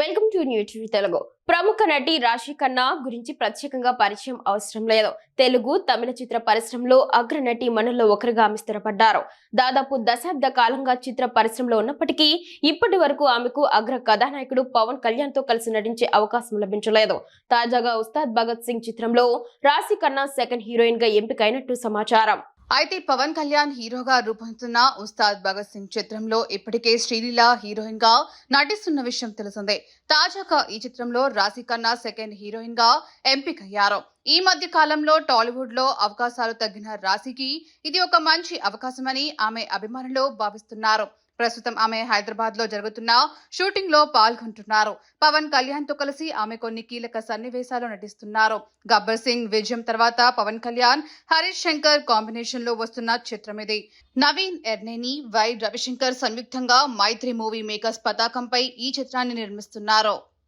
Welcome to new TV Telugu ప్రముఖ నటి రాశి ఖన్నా గురించి ప్రత్యేకంగా పరిచయం అవసరం లేదు. తెలుగు తమిళ చిత్ర పరిశ్రమలో అగ్రనటి మనలో ఒకరిగా ఆమె స్థిరపడ్డారు దాదాపు దశాబ్ద కాలంగా చిత్ర పరిశ్రమలో ఉన్నప్పటికీ ఇప్పటి వరకు ఆమెకు అగ్ర కథానాయకుడు పవన్ కళ్యాణ్తో కలిసి నటించే అవకాశం లభించలేదు. తాజాగా ఉస్తాద్ భగత్ సింగ్ చిత్రంలో రాశి ఖన్నా సెకండ్ హీరోయిన్గా ఎంపికైనట్టు సమాచారం. అయితే పవన్ కళ్యాణ్ హీరోగా రూపొందుతున్న ఉస్తాద్ భగత్ సింగ్ చిత్రంలో ఇప్పటికే శ్రీలీల హీరోయిన్గా నటిస్తున్న విషయం తెలిసిందే. తాజాగా ఈ చిత్రంలో రాశి ఖన్నా సెకండ్ హీరోయిన్గా ఎంపికయ్యారు. ఈ మధ్య కాలంలో టాలీవుడ్లో అవకాశాలు తగ్గిన రాశికి ఇది ఒక మంచి అవకాశమని ఆమె అభిమానులు భావిస్తున్నారు. ప్రస్తుతం ఆమె హైదరాబాద్లో జరుగుతున్న షూటింగ్లో పాల్గొంటున్నారు. పవన్ కళ్యాణ్తో కలిసి ఆమె కొన్ని కీలక సన్నివేశాలు నటిస్తున్నారు. గబ్బర్ సింగ్ విజయం తర్వాత పవన్ కళ్యాణ్ హరీష్ శంకర్ కాంబినేషన్లో వస్తున్న చిత్రం ఇది నవీన్ ఎర్నేని వై రవిశంకర్ సంయుక్తంగా మైత్రి మూవీ మేకర్స్ పతాకంపై ఈ చిత్రాన్ని నిర్మిస్తున్నారు.